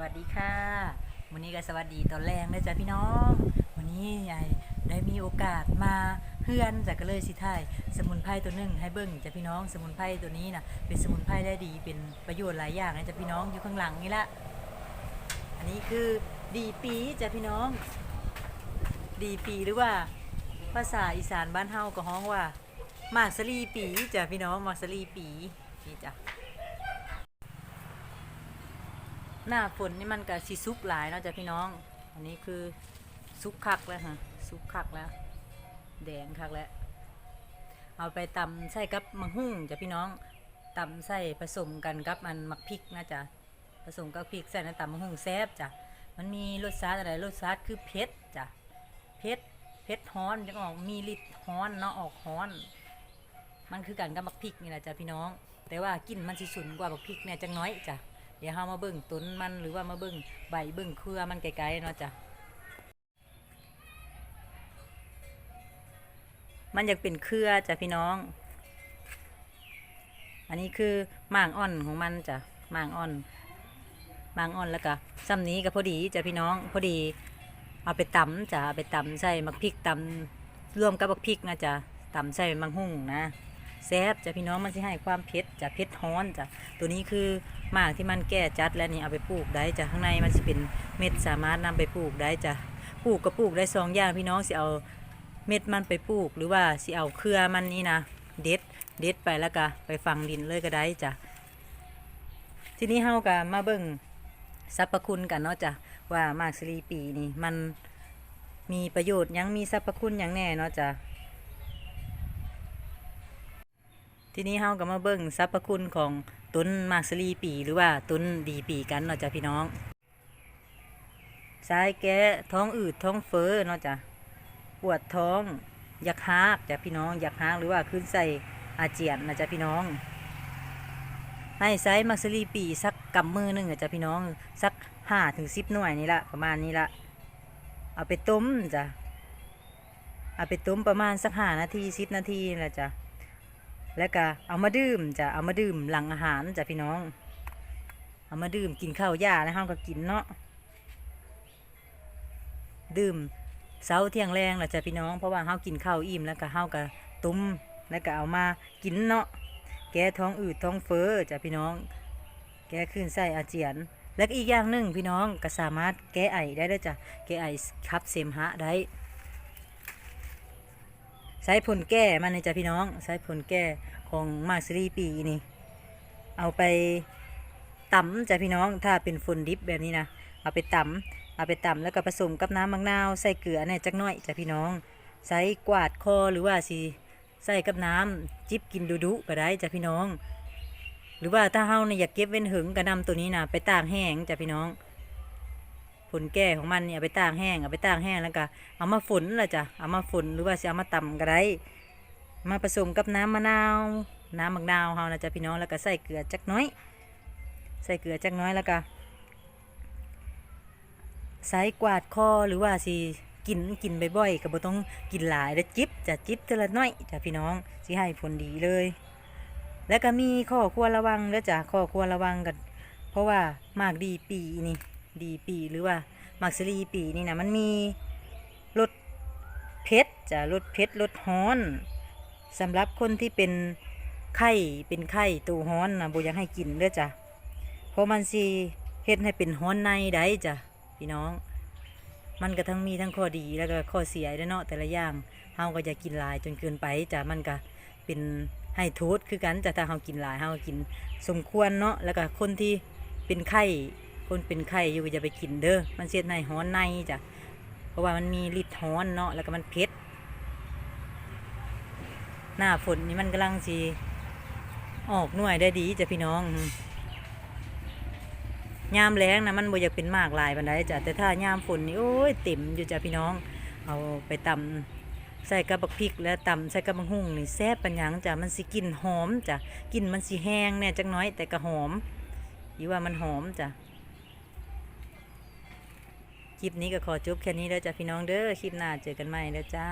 วัสดีค่ะ วันนี้ก็สวัสดีตอนแรงเลยจ้ะพี่น้อง วันนี้ยายได้มีโอกาสมาเพื่อนจากก็เลยสิทายสมุนไพรตัวหนึ่งให้เบิ่งจ้ะพี่น้อง สมุนไพรตัวนี้นะเป็นสมุนไพรได้ดีเป็นประโยชน์หลายอย่างนะจ้ะพี่น้องอยู่ข้างหลังนี่ละอันนี้คือดีปีจ้ะพี่น้อง ดีปีหรือว่า ภาษาอีสานบ้านเฮาก็ฮ้องว่าหมากสลีปีจ้ะพี่น้องหมากสลีปีนี่จ้ะ หน้าฝนนี่มันก็สิซุกหลายเนาะจ้ะพี่น้อง อันนี้คือซุกคักแล้วฮะซุกคักแล้ว แดงคักแล้ว เอาไปตำใส่กับมังหุ่งจ้ะพี่น้องตำใส่ผสมกันกับมันมักพริกนะจ๊ะผสมกับพริกใส่ในตำมังหุ่งแซ่บจ้ะมันมีรสชาติอะไรรสชาติคือเผ็ดจ้ะเผ็ดเผ็ดฮ้อนจังออกมีฤทธิ์ฮ้อนเนาะออกฮ้อน มันคือกันกับมักพริกนี่แหละจ้ะพี่น้อง แต่ว่ากลิ่นมันสิฉุนกว่ามักพริกเนี่ยจังน้อยจ้ะ เดี๋ยวเฮามาเบิ่งต้นมันหรือว่ามาเบิ่งใบเบิ่งเครือมันไกลๆเนาะจ้ะมันอยากเป็นเครือจ้ะพี่น้อง อันนี้คือหมางอ่อนของมันจ้ะหมางอ่อนหมางอ่อนแล้วก็ซ้ำนี้ก็พอดีจ้ะพี่น้องพอดี เอาไปตำจ้ะเอาไปตำใส่มักพริกตำรวมกับมักพริกนะจ้ะตำใส่มังหุ่งนะ แซ่บจ้ะพี่น้องมันสิให้ความเผ็ดจ้ะเผ็ดฮ้อนจ้ะตัวนี้คือหมากที่มันแก่จัดแล้วนี่เอาไปปลูกได้จ้ะข้างในมันสิเป็นเม็ดสามารถนำไปปลูกได้จ้ะปลูกก็ปลูกได้สองอย่างพี่น้องสิเอาเม็ดมันไปปลูก หรือว่าสิเอาเครือมันนี่นะเด็ดเด็ดไปแล้วก็ไปฝังดินเลยก็ได้จ้ะทีนี้เฮาก็มาเบิ่งสรรพคุณกันเนาะจ้ะว่าหมากสลีปีนี่มันมีประโยชน์ยังมีสรรพคุณยังแน่เนาะจ้ะ ทีนี้เฮาก็มาเบิ่งสรรพคุณของต้นมาสลีปี หรือว่าต้นดีปีกันเนาะจ้ะพี่น้องสายแก้ท้องอืดท้องเฟ้อเนาะจ้ะปวดท้องอยากฮากจ้ะพี่น้องอยากฮากหรือว่าขึ้นใส่อาเจียนนะจ้ะพี่น้อง ให้ใช้มักสลีปีสักกำมือหนึ่งอะจ้ะพี่น้องสักห้าถึงสิบหน่วยนี่ละประมาณนี้ละเอาไปต้มจ้ะเอาไปต้มประมาณสักห้านาทีสิบนาทีนี่แหละจ้ะ แล้วก็เอามาดื่มจะเอามาดื่มหลังอาหารจ้ะพี่น้อง เอามาดื่มกินข้าวหญ้าแล้วเฮาก็กินเนาะดื่มเช้าเที่ยงแรงแหละจ้ะพี่น้องเพราะว่าเฮากินข้าวอิ่มแล้วก็เฮาก็ตุ้มแล้วก็เอามากินเนาะแก้ท้องอืดท้องเฟ้อจ้ะพี่น้อง แก้คลื่นไส้อาเจียน แล้วก็อีกอย่างหนึ่งพี่น้องก็สามารถแก้ไอได้ด้วยจ้ะแก้ไอขับเสมหะได้ ใช้ผลแก้มันนี่จ้ะพี่น้อง ใช้ผลแก้ของมาสรีปีนี่ เอาไปตำจ้ะพี่น้อง ถ้าเป็นฝนดิบแบบนี้นะ เอาไปตำเอาไปตำแล้วก็ผสมกับน้ำมะนาวใส่เกลือเนี่ยจักหน่อยจ้ะพี่น้อง ใส่กวาดคอหรือว่าสิใส่กับน้ำจิบกินดุดุก็ได้จ้ะพี่น้อง หรือว่าถ้าเฮาเนี่ยอยากเก็บเว้นหึงก็นำตัวนี้นะไปตากแห้งจ้ะพี่น้อง ผลแก่ของมันเนี่ยเอาไปตากแห้งเอาไปตากแห้งแล้วก็เอามาฝนละจ้ะเอามาฝนหรือว่าจะเอามาตำก็ได้มาผสมกับน้ำมะนาว น้ำมะนาวเฮานะจ๊ะพี่น้องแล้วก็ใส่เกลือจักน้อย ใส่เกลือจักน้อยแล้วก็ใส่กวาดคอหรือว่าสิกินกินบ่อยๆก็บ่ต้องกินหลายแล้วจิบจะจิบเท่าละน้อยจ้ะพี่น้องสิให้ผลดีเลย แล้วก็มีข้อควรระวังเด้อจ้ะข้อควรระวังกัน เพราะว่ามากดีปีนี่ ดีปีหรือว่ามักสลีปีนี่นะมันมีรสเผ็ดจะรสเผ็ดรสฮ้อนสำหรับคนที่เป็นไข้เป็นไข้ตูฮ้อนนะบ่อยากให้กินเด้อจ้ะเพราะมันสิเฮ็ดให้เป็นฮ้อนในได้จ้ะพี่น้อง มันก็ทั้งมีทั้งข้อดีแล้วก็ข้อเสียด้วยเนาะแต่ละอย่างเฮาก็อย่ากินลายจนเกินไปจ้ะมันก็เป็นให้โทษคือกันจ้ะถ้าเฮากินลายเฮากินสมควรเนาะแล้วก็คนที่เป็นไข้ คนเป็นไข้อยู่ก็อย่าไปกินเด้อ มันเสียในฮ้อนในจ้ะ เพราะว่ามันมีฤทธิ์ฮ้อนเนาะ แล้วก็มันเผ็ด หน้าฝนนี่มันกำลังสีออกหน่วยได้ดีจ้ะพี่น้อง ยามแล้งนะมันบ่อยากเป็นมากหลายบันไดจ้ะ แต่ถ้ายามฝนนี่โอ้ยเต็มอยู่จ้ะพี่น้อง เอาไปตำใส่กระบักพริกแล้วตำใส่กระบักหุ่งนี่แซ่บปัญญังจ้ะมันสิกลิ่นหอมจ้ะกลิ่นมันสิแห้งเนี่ยจักน้อยแต่ก็หอมอยู่ว่ามันหอมจ้ะ ลิปนี้ก็ขอจบแค่นี้แล้วจ้ะพี่น้องเด้อ คลิปหน้าเจอกันใหม่แล้วจ้า